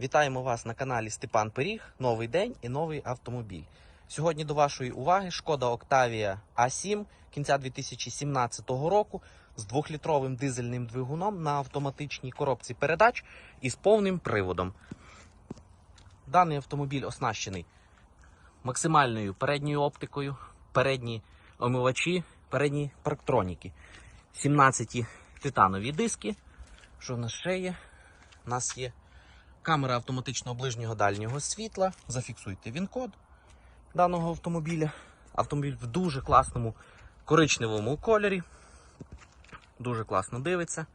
Вітаємо вас на каналі Степан Пиріг. Новий день і новий автомобіль. Сьогодні до вашої уваги шкода Octavia A7 кінця 2017 року з двохлітровим дизельним двигуном на автоматичній коробці передач і з повним приводом. Даний автомобіль оснащений максимальною передньою оптикою, передні омивачі, передні парктроніки, 17 титанові диски. Що в нас ще є? У нас є камера автоматичного ближнього дальнього світла. Зафіксуйте він-код даного автомобіля. Автомобіль в дуже класному коричневому кольорі. Дуже класно дивиться.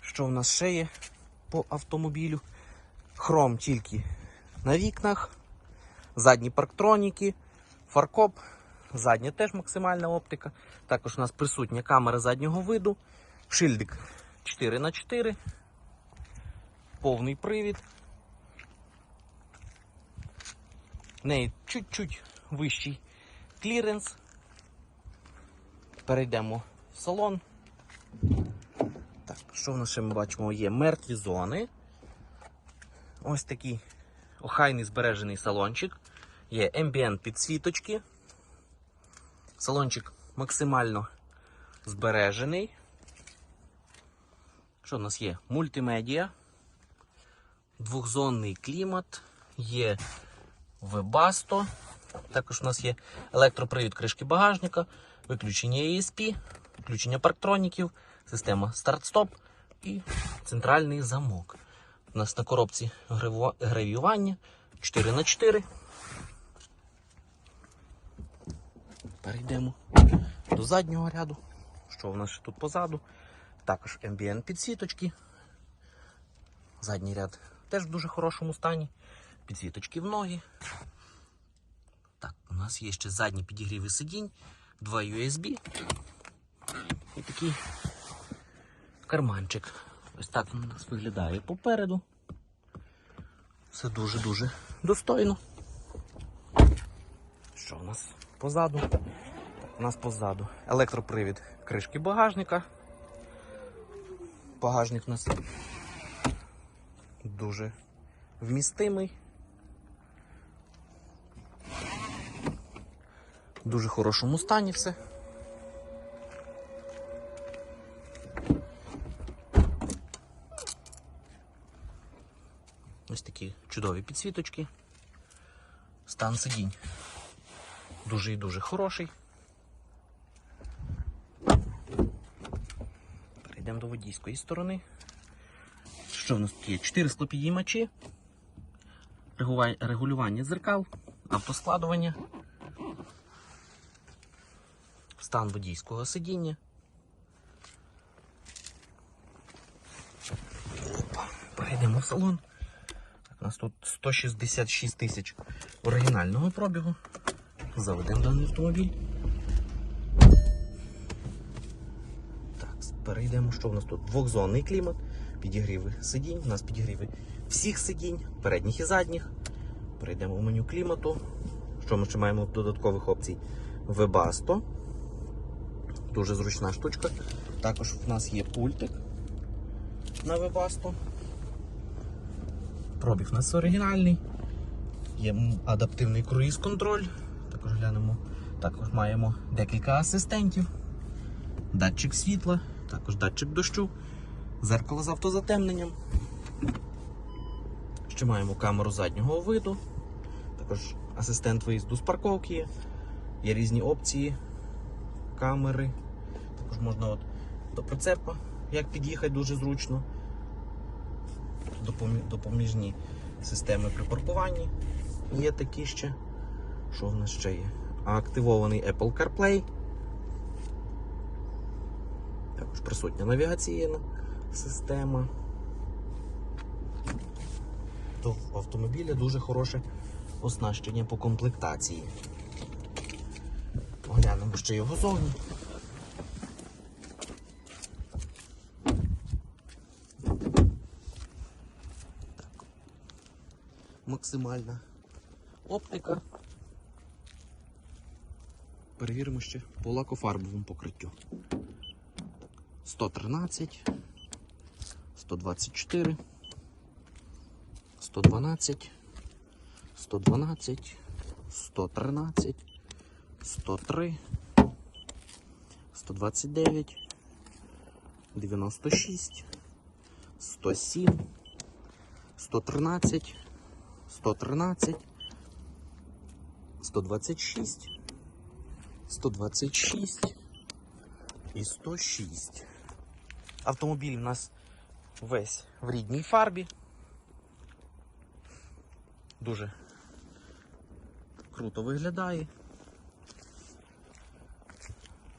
Що в нас ще є по автомобілю? Хром тільки на вікнах, задні парктроніки, фаркоп, задня теж максимальна оптика. Також у нас присутня камера заднього виду, шильдик 4х4, повний привід. В неї чуть-чуть вищий кліренс. Перейдемо в салон. Так, що в нас ще ми бачимо? Є мертві зони. Ось такий охайний збережений салончик. Є ambient підсвіточки. Салончик максимально збережений. Що в нас є? Мультимедіа, двохзонний клімат, є Webasto. Також у нас є електропривід кришки багажника, виключення ESP, включення парктроніків, система старт-стоп і центральний замок. У нас на коробці гравіювання 4х4. Перейдемо до заднього ряду. Що в нас ще тут позаду? Також ambient підсвіточки. Задній ряд теж в дуже хорошому стані. Підсвіточки в ноги. Так, у нас є ще задні підігріви сидінь, два USB і такий карманчик. Ось так він у нас виглядає попереду. Все дуже-дуже достойно. Що у нас позаду? Так, у нас позаду електропривід кришки багажника. Багажник у нас дуже вмістимий. В дуже хорошому стані все. Ось такі чудові підсвіточки. Стан сидінь дуже і дуже хороший. Перейдемо до водійської сторони. Що в нас тут є? 4 склопідіймачі, регулювання дзеркал, автоскладування, стан водійського сидіння. Опа, перейдемо в салон. У нас тут 166 тисяч оригінального пробігу. Заведемо даний автомобіль. Так, перейдемо. Що в нас тут? Двохзонний клімат, підігріви сидінь. У нас підігріви всіх сидінь, передніх і задніх. Перейдемо в меню клімату. Що ми ще маємо додаткових опцій? Webasto. Дуже зручна штучка. Також в нас є пультик на Webasto. Пробіг у нас оригінальний. Є адаптивний круїз-контроль. Також глянемо. Також маємо декілька асистентів. Датчик світла, також датчик дощу, зеркало з автозатемненням. Ще маємо камеру заднього виду. Також асистент виїзду з парковки є. Різні опції камери. Також можна от до прицепа, як під'їхати дуже зручно. Допоміжні системи при паркуванні є такі ще. Що в нас ще є? Активований Apple CarPlay. Також присутня навігаційна система. То в автомобіля дуже хороше оснащення по комплектації. Поглянемо ще його зовні. Максимальна оптика. Перевіримо ще по лакофарбовому покриттю. 113, 124, 112, 112, 113, 103, 129, 96, 107, 113, 113, 126, 126 і 106. Автомобіль у нас весь в рідній фарбі. Дуже круто виглядає.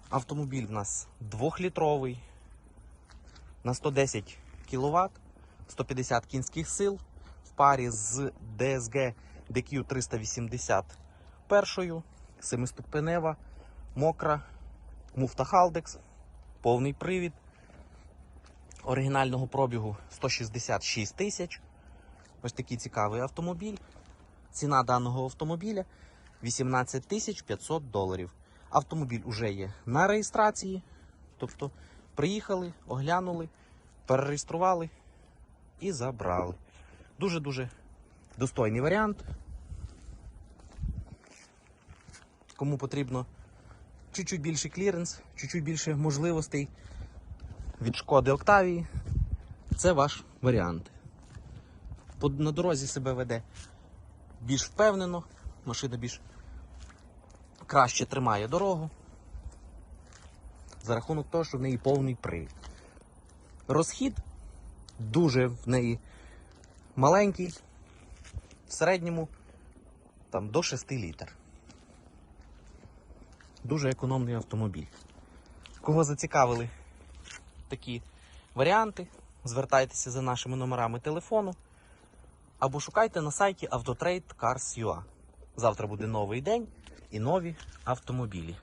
Автомобіль в нас двохлітровий на 110 кВт, 150 кінських сил в парі з DSG DQ 381, семиступенева, мокра, муфта Haldex, повний привід оригінального пробігу 166 тисяч. Ось такий цікавий автомобіль. Ціна даного автомобіля 18 тисяч 500 доларів. Автомобіль уже є на реєстрації. Тобто приїхали, оглянули, перереєстрували і забрали. Дуже-дуже достойний варіант. Кому потрібно чуть-чуть більший кліренс, чуть-чуть більше можливостей від шкоди Октавії, це ваш варіант. На дорозі себе веде більш впевнено, машина більш краще тримає дорогу за рахунок того, що в неї повний привід. Розхід дуже в неї маленький, в середньому там, до 6 літр. Дуже економний автомобіль. Кого зацікавили такі варіанти, звертайтеся за нашими номерами телефону або шукайте на сайті Autotrade Cars.ua. Завтра буде новий день і нові автомобілі.